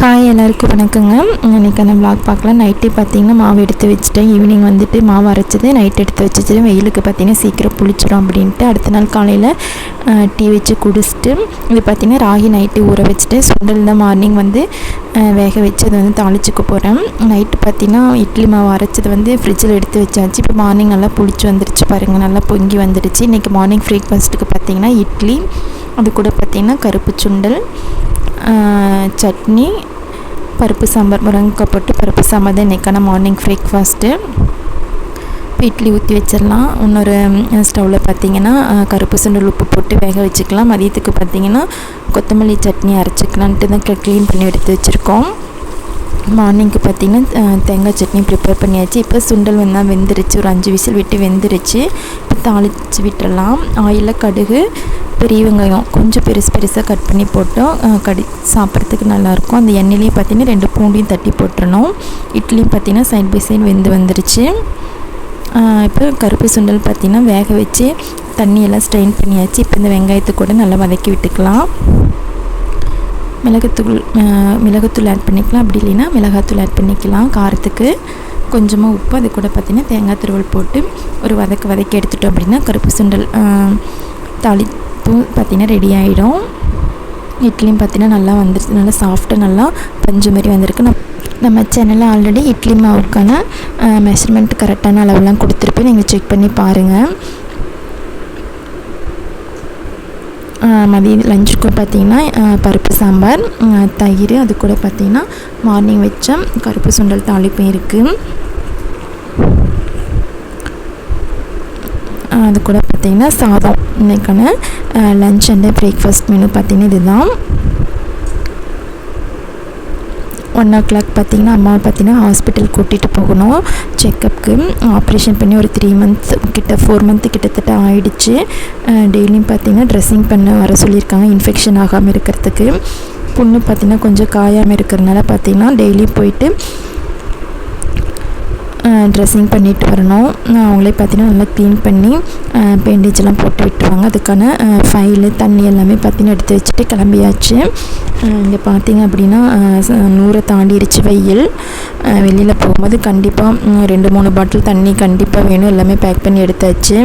Hi எல்லாருக்கும் வணக்கங்க. இன்றைக்கி அந்த ப்ளாக் பார்க்கலாம் நைட்டே பார்த்தீங்கன்னா மாவு எடுத்து வச்சுட்டேன். ஈவினிங் வந்துட்டு மாவு அரைச்சது நைட் எடுத்து வச்சுட்டு வெயிலுக்கு பார்த்தீங்கன்னா சீக்கிரம் புளிச்சிடும் அப்படின்ட்டு அடுத்த நாள் காலையில் டீ வச்சு குடிச்சிட்டு இது பார்த்தீங்கன்னா ராகி நைட்டு ஊற வச்சுட்டு சுண்டல் தான் மார்னிங் வந்து வேக வச்சு அதை வந்து தாளிச்சுக்க போகிறேன் நைட்டு பார்த்தீங்கன்னா இட்லி மாவு அரைச்சது வந்து ஃப்ரிட்ஜில் எடுத்து வச்சாச்சு. இப்போ மார்னிங் நல்லா புளிச்சு வந்துருச்சு பாருங்கள் நல்லா பொங்கி வந்துடுச்சு இன்றைக்கி மார்னிங் பிரேக்ஃபாஸ்ட்டுக்கு பார்த்தீங்கன்னா இட்லி அது கூட பார்த்திங்கன்னா கருப்பு சுண்டல் சட்னி பருப்பு சாம்பார் முருங்கைக்காய் போட்டு பருப்பு சாம்பார் தான் இன்றைக்கான மார்னிங் பிரேக்ஃபாஸ்ட்டு இப்போ இட்லி ஊற்றி வச்சிடலாம். இன்னொரு ஸ்டவ்வில் பார்த்தீங்கன்னா கருப்பு சுண்டல் உப்பு போட்டு வேக வச்சுக்கலாம். மதியத்துக்கு பார்த்தீங்கன்னா கொத்தமல்லி சட்னி அரைச்சிக்கலான்ட்டு தான் க்ளீன் பண்ணி எடுத்து வச்சுருக்கோம். மார்னிங்க்கு பார்த்தீங்கன்னா தேங்காய் சட்னி ப்ரிப்பேர் பண்ணியாச்சு. இப்போ சுண்டல் வந்து வெந்துருச்சு. ஒரு அஞ்சு விசில் விட்டு வெந்துருச்சு. இப்போ தாளித்து விட்டுறலாம் ஆயிலில் கடுகு பெரிய வெங்காயம் கொஞ்சம் பெருசு பெருசாக கட் பண்ணி போட்டோம். கடி சாப்பிட்றதுக்கு நல்லாயிருக்கும். அந்த எண்ணெயிலையும் பார்த்தீங்கன்னா ரெண்டு பூண்டையும் தட்டி போட்டுறணும். இட்லியும் பார்த்தீங்கன்னா சைட் பை சைடு வெந்து வந்துருச்சு. இப்போ கருப்பு சுண்டல் பார்த்தீங்கன்னா வேக வச்சு தண்ணியெல்லாம் ஸ்ட்ரெயின் பண்ணியாச்சு. இப்போ இந்த வெங்காயத்தை கூட நல்லா வதக்கி விட்டுக்கலாம். மிளகுத்தூள் மிளகுத்தூள் ஆட் பண்ணிக்கலாம். அப்படி இல்லைன்னா மிளகாத்தூள் ஆட் பண்ணிக்கலாம். காரத்துக்கு கொஞ்சமாக உப்பு அது கூட பார்த்திங்கன்னா தேங்காய் துருவல் போட்டு ஒரு வதக்கு வதக்கி எடுத்துட்டோம் அப்படின்னா கருப்பு சுண்டல் தாளிப்பும் தாளிப்பு பார்த்திங்கன்னா ரெடி ஆகிடும் இட்லியும் பார்த்திங்கன்னா நல்லா வந்துருச்சு. நல்லா சாஃப்டாக நல்லா பஞ்சு மாதிரி வந்திருக்கு. நம் நம்ம சேனலில் ஆல்ரெடி இட்லி மாவுக்கான மெஷர்மெண்ட் கரெக்டான அளவுலாம் கொடுத்துருப்பேன். நீங்கள் செக் பண்ணி பாருங்கள் மதியம் லஞ்சுக்கும் பார்த்தீங்கன்னா பருப்பு சாம்பார் தயிர் அது கூட பார்த்திங்கன்னா மார்னிங் வச்ச கருப்பு சுண்டல் தாளிப்பும் இருக்குது அது கூட பார்த்திங்கன்னா சாதம். இன்றைக்கான லஞ்ச் அண்ட் பிரேக்ஃபாஸ்ட் மெனு பார்த்தீங்கன்னா இதுதான். ஒன் ஓ கிளாக் பார்த்தீங்கன்னா அம்மாவை பார்த்தீங்கன்னா ஹாஸ்பிட்டல் கூட்டிகிட்டு போகணும். செக்கப்புக்கு ஆப்ரேஷன் பண்ணி ஒரு த்ரீ மந்த்ஸ் கிட்ட ஃபோர் மந்த்து கிட்டத்தட்ட ஆயிடுச்சு. டெய்லியும் பார்த்தீங்கன்னா ட்ரெஸ்ஸிங் பண்ண வர சொல்லியிருக்காங்க. இன்ஃபெக்ஷன் ஆகாமல் இருக்கிறதுக்கு. புண்ணு பார்த்தீங்கன்னா கொஞ்சம் காயாமல் இருக்கிறதுனால பார்த்தீங்கன்னா டெய்லியும் போயிட்டு ட்ரெஸ்ஸிங் பண்ணிட்டு வரணும். அவங்களே பார்த்தீங்கன்னா நல்லா க்ளீன் பண்ணி பேண்டேஜெல்லாம் போட்டு விட்டுருவாங்க. அதுக்கான ஃபைலு தண்ணி எல்லாமே பார்த்தீங்கன்னா எடுத்து வச்சுட்டு கிளம்பியாச்சு. இங்கே பார்த்தீங்க அப்படின்னா நூறை தாண்டிடுச்சு வெயில். வெளியில் போகும்போது கண்டிப்பாக ரெண்டு மூணு பாட்டில் தண்ணி கண்டிப்பாக வேணும். எல்லாமே பேக் பண்ணி எடுத்தாச்சு.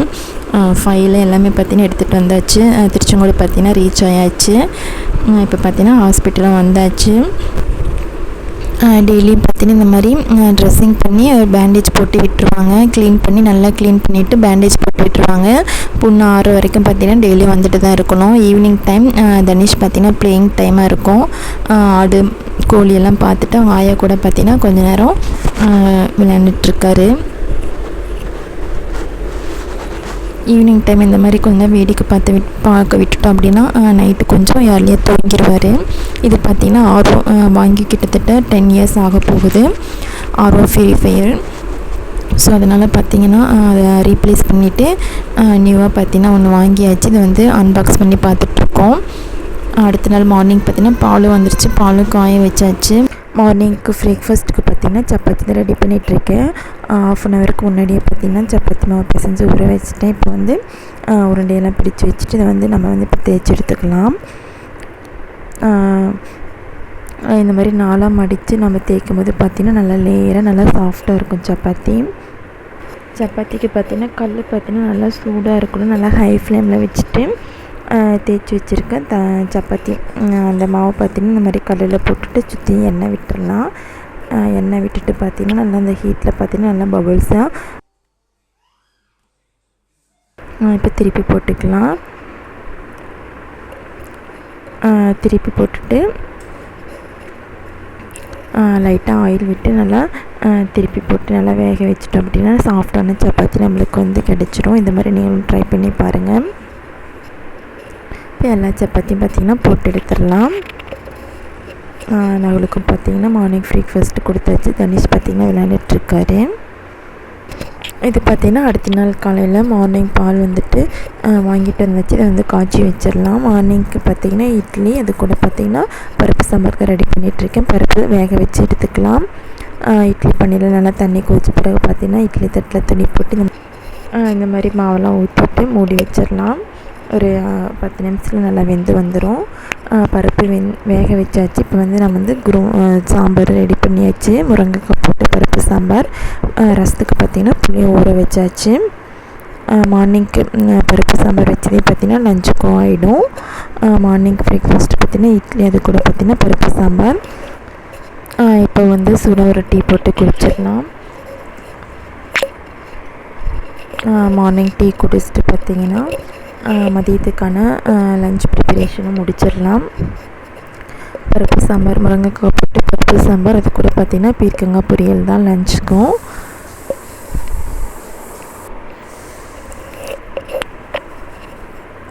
ஃபைலு எல்லாமே பார்த்தீங்கன்னா எடுத்துகிட்டு வந்தாச்சு. திருச்செங்கோடு பார்த்தீங்கன்னா ரீச் ஆயாச்சு. இப்போ பார்த்தீங்கன்னா ஹாஸ்பிட்டலும் வந்தாச்சு. டெய்லியும் பார்த்தீங்கன்னா இந்த மாதிரி ட்ரெஸ்ஸிங் பண்ணி பேண்டேஜ் போட்டு விட்டுருவாங்க. க்ளீன் பண்ணி நல்லா க்ளீன் பண்ணிவிட்டு பேண்டேஜ் போட்டு விட்டுருவாங்க. புண்ணு ஆறு வரைக்கும் பார்த்தீங்கன்னா டெய்லி வந்துட்டு தான் இருக்கணும். ஈவினிங் டைம் தனிஷ் பார்த்தீங்கன்னா ப்ளேயிங் டைமாக இருக்கும். ஆடு கோழி எல்லாம் பார்த்துட்டு அவங்க ஆயா கூட பார்த்தீங்கன்னா கொஞ்ச நேரம் விளையாண்டுட்ருக்காரு ஈவினிங் டைம் இந்த மாதிரி கொஞ்சம் வேடிக்கை பார்த்து விட் பார்க்க விட்டுட்டோம் அப்படின்னா நைட்டு கொஞ்சம் ஏர்லியாக தூங்கிடுவார் இது பார்த்திங்கன்னா ஆர்ஓ வாங்கி கிட்டத்தட்ட டென் இயர்ஸ் ஆக போகுது. ஆர்ஓ ஃபயர் ஸோ அதனால் பார்த்தீங்கன்னா அதை ரீப்ளேஸ் பண்ணிவிட்டு நியூவாக பார்த்தீங்கன்னா ஒன்று வாங்கியாச்சு. இதை வந்து அன்பாக்ஸ் பண்ணி பார்த்துட்ருக்கோம் அடுத்த நாள் மார்னிங் பார்த்தீங்கன்னா பாலும் வந்துருச்சு. பாலும் காய வச்சாச்சு. மார்னிங்க்கு பிரேக்ஃபாஸ்ட்டுக்கு பார்த்தீங்கன்னா சப்பாத்தி தான் ரெடி பண்ணிகிட்ருக்கேன் ஆஃப் அன் ஹவருக்கு முன்னாடியே பார்த்தீங்கன்னா சப்பாத்தி மாவு பிசைஞ்சு ஊற வச்சுட்டேன். இப்போ வந்து உருண்டையெல்லாம் பிடிச்சி வச்சுட்டு இதை வந்து நம்ம வந்து இப்போ தேய்ச்சி எடுத்துக்கலாம். இந்த மாதிரி நாளாக மடித்து நம்ம தேய்க்கும் போது பார்த்திங்கன்னா நல்லா லேயராக நல்லா சாஃப்டாக இருக்கும் சப்பாத்தி. சப்பாத்திக்கு பார்த்தீங்கன்னா கல் பார்த்திங்கன்னா நல்லா சூடாக இருக்கணும். நல்லா ஹை ஃப்ளேமில் வச்சுட்டு தேய்ச்சி வச்சுருக்கேன். த சப்பாத்தி அந்த மாவு பார்த்தீங்கன்னா இந்த மாதிரி கல்லில் போட்டுட்டு சுற்றி எண்ணெய் விட்டுடலாம் எண்ணெய் விட்டுட்டு பார்த்தீங்கன்னா நல்லா அந்த ஹீட்டில் பார்த்தீங்கன்னா நல்லா பபுள்ஸாக இப்போ திருப்பி போட்டுக்கலாம். திருப்பி போட்டுட்டு லைட்டாக ஆயில் விட்டு நல்லா திருப்பி போட்டு நல்லா வேக வச்சிட்டோம் அப்படின்னா சாஃப்டான சப்பாத்தி நம்மளுக்கு வந்து கிடச்சிரும். இந்த மாதிரி நீங்களும் ட்ரை பண்ணி பாருங்கள் இப்போ எல்லா சப்பாத்தியும் பார்த்திங்கன்னா போட்டு எடுத்துடலாம். நகலுக்கும் பார்த்தீங்கன்னா மார்னிங் பிரேக்ஃபாஸ்ட்டு கொடுத்தாச்சு. தனிஷ் பார்த்திங்கன்னா விளையாண்டுட்ருக்காரு. இது பார்த்திங்கன்னா அடுத்த நாள் காலையில் மார்னிங் பால் வந்துட்டு வாங்கிட்டு வந்தாச்சு இதை வந்து காய்ச்சி வச்சிடலாம். மார்னிங்க்கு பார்த்திங்கன்னா இட்லி அது கூட பார்த்திங்கன்னா பருப்பு சாம்பாருக்கு ரெடி பண்ணிகிட்ருக்கேன் பருப்பு வேக வச்சு எடுத்துக்கலாம். இட்லி பண்ணியில் நல்லா தண்ணி கொதிச்ச பிறகு பார்த்திங்கன்னா இட்லி தட்டில் துணி போட்டு இந்த- இந்த மாதிரி மாவெல்லாம் ஊற்றிட்டு மூடி வச்சிடலாம். ஒரு பத்து நிமிஷத்தில் நல்லா வெந்து வந்துடும் பருப்பு வெந் வேக வச்சாச்சு. இப்போ வந்து நான் வந்து குரு சாம்பார் ரெடி பண்ணியாச்சு. முருங்கைக்காய் போட்டு பருப்பு சாம்பார். ரசத்துக்கு பார்த்திங்கன்னா புளியை ஊற வச்சாச்சு. மார்னிங்க்கு பருப்பு சாம்பார் வச்சதே பார்த்திங்கன்னா லஞ்சுக்கும் ஆகிடும் மார்னிங் பிரேக்ஃபாஸ்ட் பார்த்திங்கன்னா இட்லி அது கூட பார்த்திங்கன்னா பருப்பு சாம்பார். இப்போ வந்து சுட ஒரு டீ போட்டு குடிச்சிடலாம். மார்னிங் டீ குடிச்சிட்டு பார்த்திங்கன்னா மதியத்துக்கான லஞ்ச் ப்ரிப்பரேஷனும் முடிச்சிடலாம். பருப்பு சாம்பார் முருங்கைக்காய் போட்டு பருப்பு சாம்பார் அது கூட பார்த்திங்கன்னா பீர்க்கங்காய் பொரியல் தான் லஞ்சுக்கும்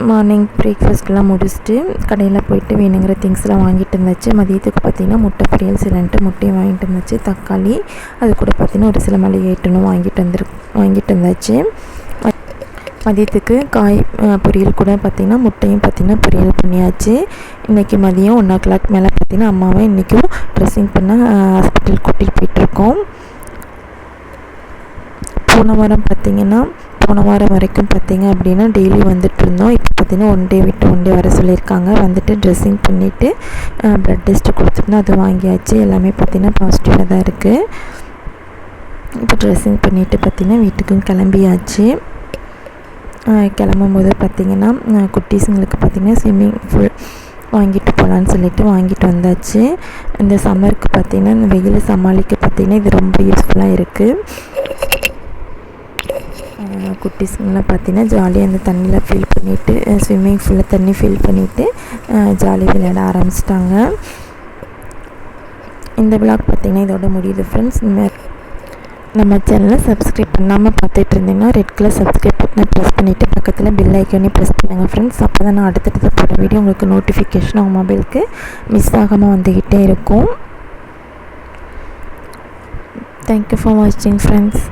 மார்னிங் பிரேக்ஃபாஸ்ட்லாம் முடிச்சுட்டு கடையில் போயிட்டு வேணுங்கிற திங்ஸ்லாம் வாங்கிட்டு இருந்துச்சு மதியத்துக்கு பார்த்திங்கன்னா முட்டை பொரியல் சிலன்ட்டு முட்டையும் வாங்கிட்டு இருந்துச்சு தக்காளி அது கூட பார்த்திங்கன்னா ஒரு சில மளிகை ஐட்டனும் வாங்கிட்டு வந்துரு வாங்கிட்டு இருந்தாச்சு மதியத்துக்கு காய் பொரியல் கூட பார்த்திங்கன்னா முட்டையும் பார்த்திங்கன்னா பொரியல் பண்ணியாச்சு. இன்றைக்கி மதியம் ஒன் ஓ கிளாக் மேலே பார்த்திங்கன்னா அம்மாவை இன்றைக்கும் ட்ரெஸ்ஸிங் பண்ண ஹாஸ்பிட்டல் கூட்டிகிட்டு போயிட்டுருக்கோம். போன வாரம் பார்த்திங்கன்னா போன வாரம் வரைக்கும் பார்த்திங்க அப்படின்னா டெய்லி வந்துட்டு இருந்தோம். இப்போ பார்த்திங்கன்னா ஒன் டே விட்டு ஒன் டே வர சொல்லியிருக்காங்க. வந்துட்டு ட்ரெஸ்ஸிங் பண்ணிவிட்டு ப்ளட் டெஸ்ட்டு கொடுத்துருந்தோம் அது வாங்கியாச்சு. எல்லாமே பார்த்திங்கன்னா பாசிட்டிவாக தான் இருக்குது இப்போ ட்ரெஸ்ஸிங் பண்ணிவிட்டு பார்த்திங்கன்னா வீட்டுக்கும் கிளம்பியாச்சு. கிளம்பும் போது பார்த்திங்கன்னா குட்டீஸுங்களுக்கு பார்த்திங்கன்னா ஸ்விம்மிங் ஃபுல் வாங்கிட்டு போகலான்னு சொல்லிட்டு வாங்கிட்டு வந்தாச்சு. இந்த சம்மருக்கு பார்த்திங்கன்னா இந்த வெயிலை சமாளிக்க பார்த்திங்கன்னா இது ரொம்ப யூஸ்ஃபுல்லாக இருக்குது குட்டீஸுங்கெலாம் பார்த்தீங்கன்னா ஜாலியாக அந்த தண்ணியில் ஃபில் பண்ணிவிட்டு ஸ்விம்மிங் ஃபுல்லாக தண்ணி ஃபில் பண்ணிவிட்டு ஜாலியாக விளையாட ஆரம்பிச்சிட்டாங்க. இந்த விளாக் பார்த்திங்கன்னா இதோட முடியுது ஃப்ரெண்ட்ஸ் இந்த நம்ம சேனலை சப்ஸ்கிரைப் பண்ணாமல் பார்த்துட்டு இருந்தீங்கன்னா ரெட் கலர் சப்ஸ்கிரைப் பட்டனை ப்ரெஸ் பண்ணிவிட்டு பக்கத்தில் பில் ஐக்கனே ப்ரெஸ் பண்ணுங்கள் ஃப்ரெண்ட்ஸ் அப்போ தான் நான் அடுத்தடுத்த போகிற வீடியோ உங்களுக்கு நோட்டிஃபிகேஷன் உங்கள் மொபைலுக்கு மிஸ் ஆகாமல் வந்துக்கிட்டே இருக்கும். தேங்க்யூ ஃபார் வாட்சிங் ஃப்ரெண்ட்ஸ்